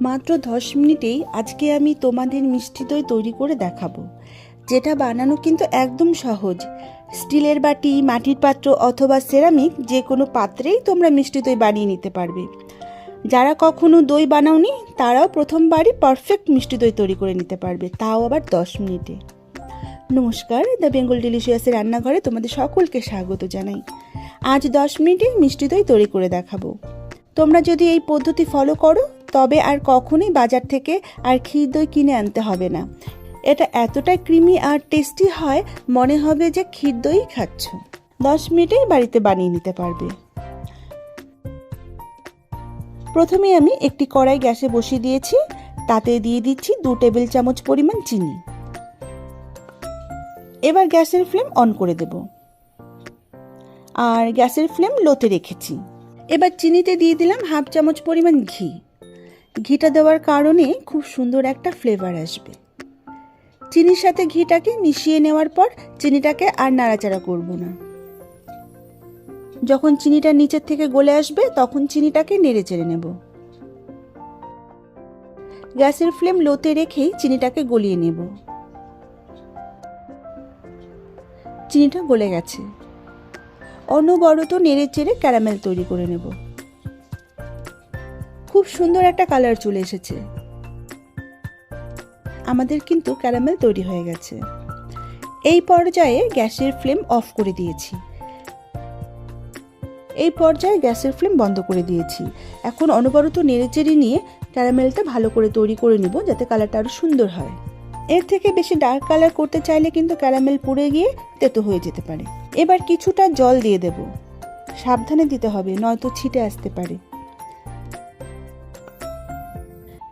মাত্র দশ মিনিটেই আজকে আমি তোমাদের মিষ্টি দই তৈরি করে দেখাবো। যেটা বানানো কিন্তু একদম সহজ। স্টিলের বাটি, মাটির পাত্র অথবা সেরামিক যে কোনো পাত্রেই তোমরা মিষ্টি দই বানিয়ে নিতে পারবে। যারা কখনো দই বানাওনি, তারাও প্রথমবারই পারফেক্ট মিষ্টি দই তৈরি করে নিতে পারবে, তাও আবার দশ মিনিটে। নমস্কার, দ্য বেঙ্গল ডিলিশিয়াসের রান্নাঘরে তোমাদের সকলকে স্বাগত জানাই। আজ দশ মিনিটে মিষ্টি দই তৈরি করে দেখাবো। তোমরা যদি এই পদ্ধতি ফলো করো তবে আর কখনোই বাজার থেকে আর ক্ষীর দই কিনে আনতে হবে না। এটা এতটাই ক্রিমি আর টেস্টি হয়, মনে হবে যে ক্ষীর দই খাচ্ছ। দশ মিনিটেই বাড়িতে বানিয়ে নিতে পারবে। প্রথমে আমি একটি কড়াই গ্যাসে বসিয়ে দিয়েছি। তাতে দিয়ে দিচ্ছি দু টেবিল চামচ পরিমাণ চিনি। এবার গ্যাসের ফ্লেম অন করে দেব। আর গ্যাসের ফ্লেম লোতে রেখেছি। এবার চিনিতে দিয়ে দিলাম হাফ চামচ পরিমাণ ঘি। ঘিটা দেওয়ার কারণে খুব সুন্দর একটা ফ্লেভার আসবে। চিনির সাথে ঘিটাকে মিশিয়ে নেওয়ার পর চিনিটাকে আর নাড়াচাড়া করব না। যখন চিনিটা নিচের থেকে গলে আসবে, তখন চিনিটাকে নেড়ে চেড়ে নেব। গ্যাসের ফ্লেম লোতে রেখেই চিনিটাকে গলিয়ে নেব। চিনিটা গলে গেছে। অনবরত নেড়ে চেড়ে ক্যারামেল তৈরি করে নেব। খুব সুন্দর একটা কালার চলে এসেছে। আমাদের কিন্তু ক্যারামেল তৈরি হয়ে গেছে। এই পর্যায়ে গ্যাসের ফ্লেম অফ করে দিয়েছি। এই পর্যায়ে গ্যাসের ফ্লেম বন্ধ করে দিয়েছি। এখন অনবরত নেড়েচেড়ে নিয়ে ক্যারামেলটা ভালো করে তৈরি করে নিব যাতে কালারটা আরও সুন্দর হয়। এর থেকে বেশি ডার্ক কালার করতে চাইলে কিন্তু ক্যারামেল পুড়ে গিয়ে তেতো হয়ে যেতে পারে। এবার কিছুটা জল দিয়ে দেব। সাবধানে দিতে হবে, নয়তো ছিটে আসতে পারে।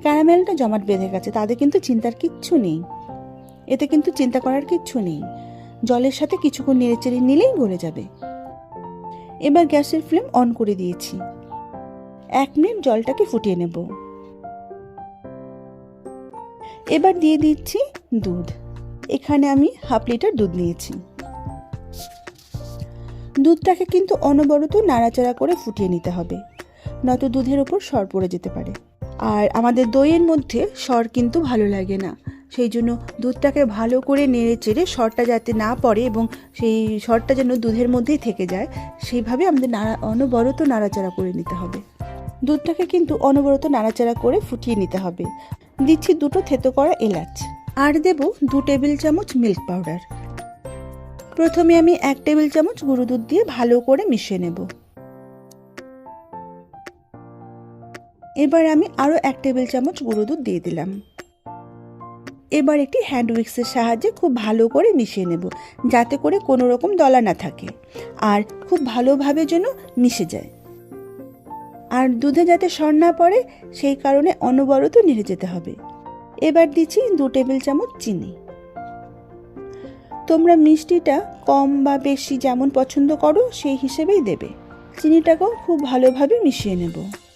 ক্যারামেলটা জমাট বেঁধে গেছে, তাদের কিন্তু চিন্তার কিচ্ছু নেই। এতে কিন্তু চিন্তা করার কিচ্ছু নেই। জলের সাথে কিছুক্ষণ নেড়েচেড়ে নিলেই গলে যাবে। এবার গ্যাসের ফ্লেম অন করে দিয়েছি। এক মিনিট জলটাকে ফুটিয়ে নেব। এবার দিয়ে দিচ্ছি দুধ। এখানে আমি হাফ লিটার দুধ নিয়েছি। দুধটাকে কিন্তু অনবরত নাড়াচাড়া করে ফুটিয়ে নিতে হবে, নয়তো দুধের ওপর সর পড়ে যেতে পারে। আর আমাদের দইয়ের মধ্যে সর কিন্তু ভালো লাগে না। সেই জন্য দুধটাকে ভালো করে নেড়ে চেড়ে সরটা যাতে না পড়ে এবং সেই সরটা যেন দুধের মধ্যেই থেকে যায়, সেইভাবে আমাদের নাড়া, অনবরত নাড়াচাড়া করে নিতে হবে। দুধটাকে কিন্তু অনবরত নাড়াচাড়া করে ফুটিয়ে নিতে হবে। দিচ্ছি দুটো থেতো করা এলাচ আর দেব দু টেবিল চামচ মিল্ক পাউডার। প্রথমে আমি এক টেবিল চামচ গুঁড়ো দুধ দিয়ে ভালো করে মিশিয়ে নেব। এবার আমি আরও এক টেবিল চামচ গুঁড়ো দুধ দিয়ে দিলাম। এবার একটি হ্যান্ড উইক্সের সাহায্যে খুব ভালো করে মিশিয়ে নেব, যাতে করে কোনো রকম দলা না থাকে আর খুব ভালোভাবে যেন মিশে যায়। আর দুধে যাতে সর না পড়ে, সেই কারণে অনবরত নেড়ে যেতে হবে। এবার দিচ্ছি দু টেবিল চামচ চিনি। তোমরা মিষ্টিটা কম বা বেশি যেমন পছন্দ করো, সেই হিসেবেই দেবে। চিনিটাকেও খুব ভালোভাবে মিশিয়ে নেব।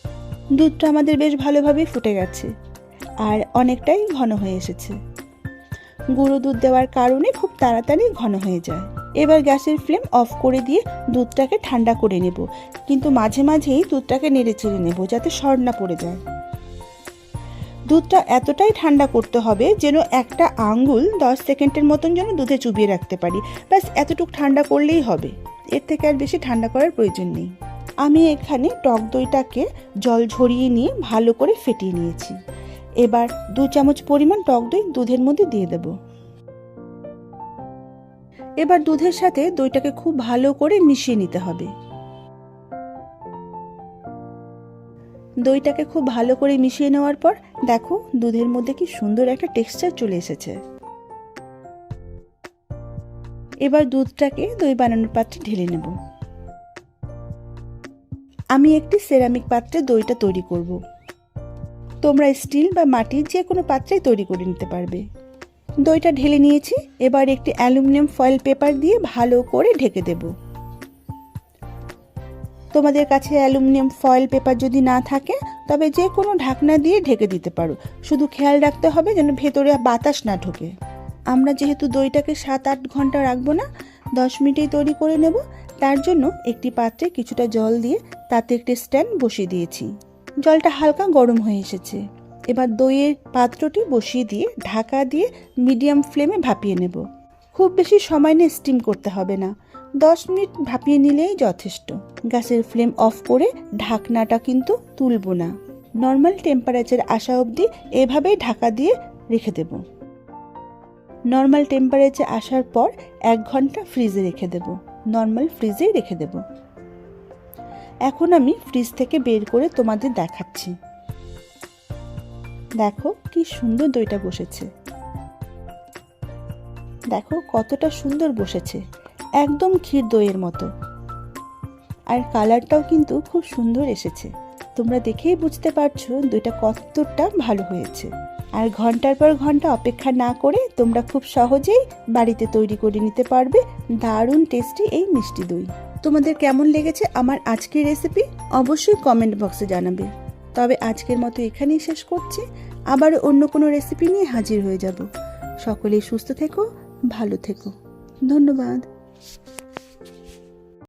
দুধটা আমাদের বেশ ভালোভাবে ফুটে গেছে আর অনেকটাই ঘন হয়ে এসেছে। গুঁড়ো দুধ দেওয়ার কারণে খুব তাড়াতাড়ি ঘন হয়ে যায়। এবার গ্যাসের ফ্লেম অফ করে দিয়ে দুধটাকে ঠান্ডা করে নেব। কিন্তু মাঝে মাঝেই দুধটাকে নেড়ে চেড়ে নেব যাতে সর না পড়ে যায়। দুধটা এতটাই ঠান্ডা করতে হবে যেন একটা আঙ্গুল দশ সেকেন্ডের মতন যেন দুধে চুবিয়ে রাখতে পারি। ব্যাস, এতটুকু ঠান্ডা করলেই হবে। এর থেকে আর বেশি ঠান্ডা করার প্রয়োজন নেই। আমি এখানে টক দইটাকে জল ঝরিয়ে নিয়ে ভালো করে ফেটিয়ে নিয়েছি। এবার দু চামচ পরিমাণ টক দই দুধের মধ্যে দিয়ে দেব। এবার দুধের সাথে দইটাকে খুব ভালো করে মিশিয়ে নিতে হবে। দইটাকে খুব ভালো করে মিশিয়ে নেওয়ার পর দেখো দুধের মধ্যে কি সুন্দর একটা টেক্সচার চলে এসেছে। এবার দুধটাকে দই বানানোর পাত্রে ঢেলে নেব। আমি একটি সেরামিক পাত্রে দইটা তৈরি করব। তোমরা স্টিল বা মাটির যে কোনো পাত্রেই তৈরি করে নিতে পারবে। দইটা ঢেলে নিয়েছি, এবার একটি অ্যালুমিনিয়াম ফয়েল পেপার দিয়ে ভালো করে ঢেকে দেব। তোমাদের কাছে অ্যালুমিনিয়াম ফয়েল পেপার যদি না থাকে, তবে যে কোনো ঢাকনা দিয়ে ঢেকে দিতে পারো। শুধু খেয়াল রাখতে হবে যেন ভেতরে বাতাস না ঢোকে। আমরা যেহেতু দইটাকে সাত আট ঘণ্টা রাখব না, দশ মিনিটেই তৈরি করে নেব। তার জন্য একটি পাত্রে কিছুটা জল দিয়ে তাতে একটি স্ট্যান্ড বসিয়ে দিয়েছি। জলটা হালকা গরম হয়ে এসেছে। এবার দইয়ের পাত্রটি বসিয়ে দিয়ে ঢাকা দিয়ে মিডিয়াম ফ্লেমে ভাপিয়ে নেব। খুব বেশি সময় নিয়ে স্টিম করতে হবে না। দশ মিনিট ভাপিয়ে নিলেই যথেষ্ট। গ্যাসের ফ্লেম অফ করে ঢাকনাটা কিন্তু তুলব না। নর্মাল টেম্পারেচার আসা অবধি এভাবেই ঢাকা দিয়ে রেখে দেব। নর্মাল টেম্পারেচার আসার পর এক ঘণ্টা ফ্রিজে রেখে দেব। নর্মাল ফ্রিজেই রেখে দেব। এখন আমি ফ্রিজ থেকে বের করে তোমাদের দেখাচ্ছি। দেখো কি সুন্দর দইটা বসেছে। দেখো কতটা সুন্দর বসেছে। একদম ক্ষীর দইয়ের মতো। আর কালারটাও কিন্তু খুব সুন্দর এসেছে। তোমরা দেখেই বুঝতে পারছ দইটা কতটা ভালো হয়েছে। আর ঘণ্টার পর ঘণ্টা অপেক্ষা না করে তোমরা খুব সহজেই বাড়িতে তৈরি করে নিতে পারবে দারুণ টেস্টি এই মিষ্টি দই। তোমাদের কেমন লেগেছে আমার আজকের রেসিপি? অবশ্যই কমেন্ট বক্সে জানাবে। তবে আজকের মতো এখানেই শেষ করছি। আবারও অন্য কোনো রেসিপি নিয়ে হাজির হয়ে যাব। সকলেই সুস্থ থেকো, ভালো থেকো। ধন্যবাদ।